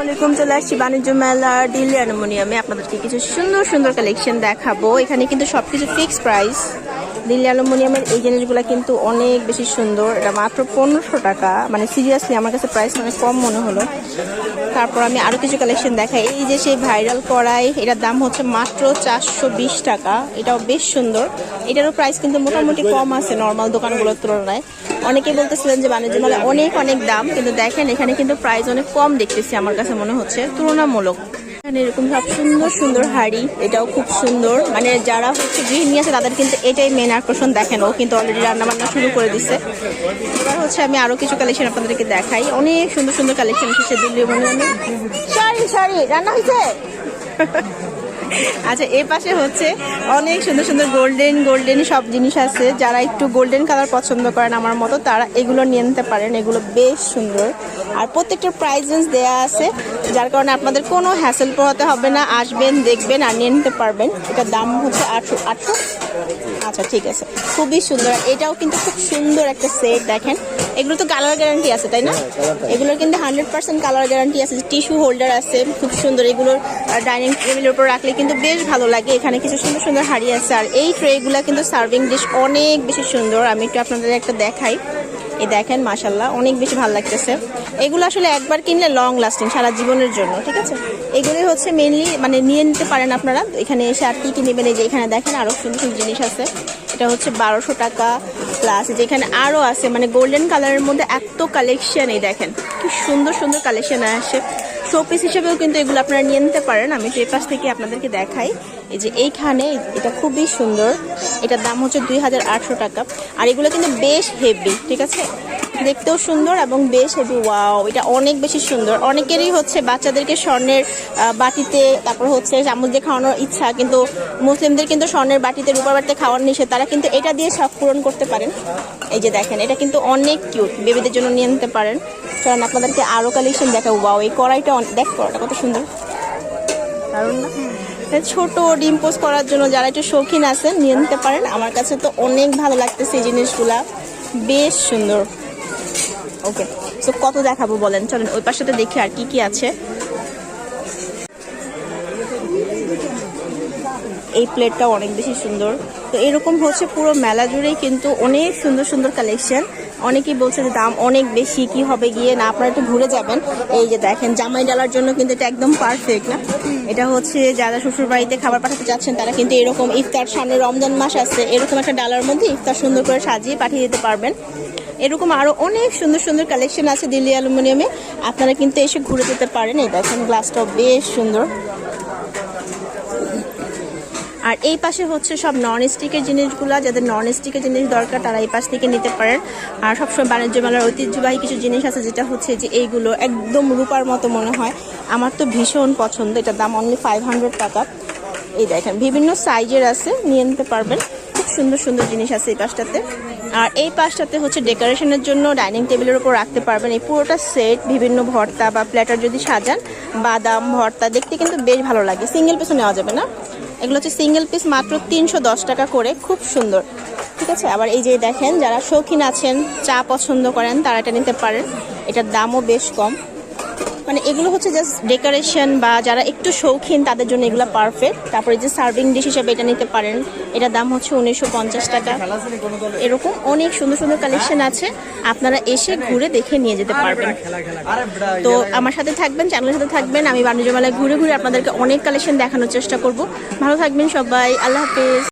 ওয়ালাইকুম চলে আসছি বাণিজ্য মেলা ডিলি অ্যালুমিনিয়ামে আপনাদেরকে কিছু সুন্দর সুন্দর কালেকশন দেখাবো। এখানে কিন্তু সবকিছু ফিক্সড প্রাইস দিল্লি অ্যালুমিনিয়ামের এই জিনিসগুলো কিন্তু অনেক বেশি সুন্দর। এটা মাত্র পনেরোশো টাকা। মানে সিরিয়াসলি আমার কাছে প্রাইস অনেক কম মনে হলো। তারপর আমি আরও কিছু কালেকশন দেখাই। এই যে সেই ভাইরাল কড়াই, এটার দাম হচ্ছে মাত্র চারশো বিশ টাকা। এটাও বেশ সুন্দর। এটারও প্রাইস কিন্তু মোটামুটি কম আছে নর্মাল দোকানগুলোর তুলনায়। অনেকেই বলতেছিলেন যে বাণিজ্য মেলায় অনেক অনেক দাম। কিন্তু দেখেন, এখানে কিন্তু প্রাইস অনেক কম দেখতেছি আমার কাছে মনে হচ্ছে। তুলনামূলক। এখানে এরকম সব সুন্দর সুন্দর হাড়ি এটাও খুব সুন্দর। মানে যারা হচ্ছে গৃহিণী আছে তাদের কিন্তু এটাই মেন আকর্ষণ দেখেন ও কিন্তু অলরেডি রান্নাবান্না শুরু করে দিছে। এবার হচ্ছে আমি আরও কিছু কালেকশন আপনাদেরকে দেখাই। অনেক সুন্দর সুন্দর কালেকশন এসেছে দিল্লি মনে সরি সরি রান্না হয়েছে আচ্ছা এই পাশে হচ্ছে অনেক সুন্দর সুন্দর গোল্ডেন গোল্ডেন সব জিনিস আছে। যারা একটু গোল্ডেন কালার পছন্দ করেন আমার মতো, তারা এগুলো নিয়ে নিতে পারেন। এগুলো বেশ সুন্দর। আর প্রত্যেকটা প্রাইস রেঞ্জ দেওয়া আছে, যার কারণে আপনাদের কোনো হ্যাসেল পোহাতে হবে না। আসবেন, দেখবেন আর নিয়ে নিতে পারবেন। এটার দাম হচ্ছে আটশো আটশো। আচ্ছা ঠিক আছে। খুবই সুন্দর। এটাও কিন্তু খুব সুন্দর একটা সেট দেখেন। এগুলো তো কালার গ্যারান্টি আছে তাই না? এগুলোর কিন্তু হান্ড্রেড পার্সেন্ট কালার গ্যারান্টি আছে। টিস্যু হোল্ডার আছে খুব সুন্দর এগুলোর ডাইনিং টেবিলের উপর রাখলে কিন্তু বেশ ভালো লাগে। এখানে কিছু সুন্দর সুন্দর হাড়ি আছে। আর এই ট্রেগুলো কিন্তু সার্ভিং ডিশ অনেক বেশি সুন্দর। আমি একটু আপনাদের একটা দেখাই। এই দেখেন মাসাল্লাহ অনেক বেশি ভালো লাগতেছে। এগুলো আসলে একবার কিনলে লং লাস্টিং সারা জীবনের জন্য, ঠিক আছে? এগুলোই হচ্ছে মেনলি মানে নিয়ে নিতে পারেন আপনারা। এখানে এসে আর কি কি নেবেন, এই যে এখানে দেখেন আরও সুন্দর সুন্দর জিনিস আছে। এটা হচ্ছে বারোশো টাকা প্লাস যেখানে আরও আছে মানে গোল্ডেন কালারের মধ্যে এত কালেকশন এই দেখেন, কি সুন্দর সুন্দর কালেকশন আসে। শোপিস হিসেবেও কিন্তু এগুলো আপনারা নিয়ে নিতে পারেন। আমি তো পাশ থেকে আপনাদেরকে দেখাই, এই যে এইখানে এটা খুবই সুন্দর। এটার দাম হচ্ছে দুই হাজার আটশো টাকা। আর এগুলো কিন্তু বেশ হেভি ঠিক আছে? দেখতেও সুন্দর এবং বেশ হেভি ওয়াও, এটা অনেক বেশি সুন্দর। অনেকেরই হচ্ছে বাচ্চাদেরকে স্বর্ণের বাটিতে, তারপর হচ্ছে চামচ দিয়ে খাওয়ানোর ইচ্ছা, কিন্তু মুসলিমদের কিন্তু স্বর্ণের বাটিতে রূপার বাটিতে খাওয়ার নিষেধ। তারা কিন্তু এটা দিয়ে শখ পূরণ করতে পারেন। এই যে দেখেন, এটা কিন্তু অনেক কিউট, বেবিদের জন্য নিয়ে নিতে পারেন। কারণ আপনাদেরকে আরও কালেকশন দেখাবো। ওয়াও, এই কড়াইটা দেখ কড়াইটা কত সুন্দর। এটা ছোট ডিম পোস্ট করার জন্য যারা একটু শৌখিন আছেন, নিয়ে নিতে পারেন। আমার কাছে তো অনেক ভালো লাগতেছে এই জিনিসগুলা। বেশ সুন্দর। ওকে তো কত দেখাবো বলেন? চলেন, ওই পাশটাতে দেখি আর কি কি আছে। এই প্লেটটাও অনেক বেশি সুন্দর। তো এরকম হচ্ছে পুরো মেলা জুড়েই কিন্তু অনেক সুন্দর সুন্দর কালেকশন অনেকেই বলছে যে দাম অনেক বেশি, কি হবে গিয়ে? না, আপনারা একটু ঘুরে যাবেন। এই যে দেখেন, জামাই ডালার জন্য কিন্তু এটা একদম পারফেক্ট না। এটা হচ্ছে যারা শ্বশুর বাড়িতে খাবার পাঠাতে যাচ্ছেন, তারা কিন্তু এরকম ইফতার সামনে রমজান মাস আছে, এরকম একটা ডালার মধ্যে ইফতার সুন্দর করে সাজিয়ে পাঠিয়ে দিতে পারবেন। এরকম আরও অনেক সুন্দর সুন্দর কালেকশন আছে দিল্লি অ্যালুমিনিয়ামে। আপনারা কিন্তু এসে ঘুরে যেতে পারেন। এই দেখেন গ্লাসটাও বেশ সুন্দর। আর এই পাশে হচ্ছে সব নন স্টিকের জিনিসগুলো, যাদের নন স্টিকের জিনিস দরকার, তারা এই পাশ থেকে নিতে পারেন। আর সবসময় বাণিজ্য মেলার ঐতিহ্যবাহী কিছু জিনিস আছে, যেটা হচ্ছে যে এইগুলো একদম রূপার মতো মনে হয়। আমার তো ভীষণ পছন্দ, এটার দাম অনলি ফাইভ হান্ড্রেড টাকা। এই দেখেন, বিভিন্ন সাইজের আছে, নিয়ে নিতে পারবেন। খুব সুন্দর সুন্দর জিনিস আছে এই পাশটাতে। আর এই পাশটাতে হচ্ছে ডেকোরেশনের জন্য ডাইনিং টেবিলের উপর রাখতে পারবেন। এই পুরোটা সেট, বিভিন্ন ভর্তা বা প্ল্যাটার যদি সাজান, বাদাম, ভর্তা, দেখতে কিন্তু বেশ ভালো লাগে। সিঙ্গেল পিসও নেওয়া যাবে না। এগুলো হচ্ছে সিঙ্গেল পিস মাত্র তিনশো দশ টাকা করে, খুব সুন্দর। ঠিক আছে? আবার এই যে দেখেন, যারা শৌখিন আছেন, চা পছন্দ করেন, তারা এটা নিতে পারেন। এটার দামও বেশ কম। মানে এগুলো হচ্ছে জাস্ট ডেকোরেশন বা যারা একটু শৌখিন তাদের জন্য এগুলো পারফেক্ট তারপরে যে সার্ভিং ডিশ হিসেবে এটা নিতে পারেন এটার দাম হচ্ছে উনিশশো পঞ্চাশ টাকা। এরকম অনেক সুন্দর সুন্দর কালেকশন আছে। আপনারা এসে ঘুরে দেখে নিয়ে যেতে পারবেন। তো আমার সাথে থাকবেন চ্যানেলের সাথে থাকবেন। আমি বাণিজ্য মেলায় ঘুরে ঘুরে আপনাদেরকে অনেক কালেকশন দেখানোর চেষ্টা করব। ভালো থাকবেন সবাই। আল্লাহ হাফেজ।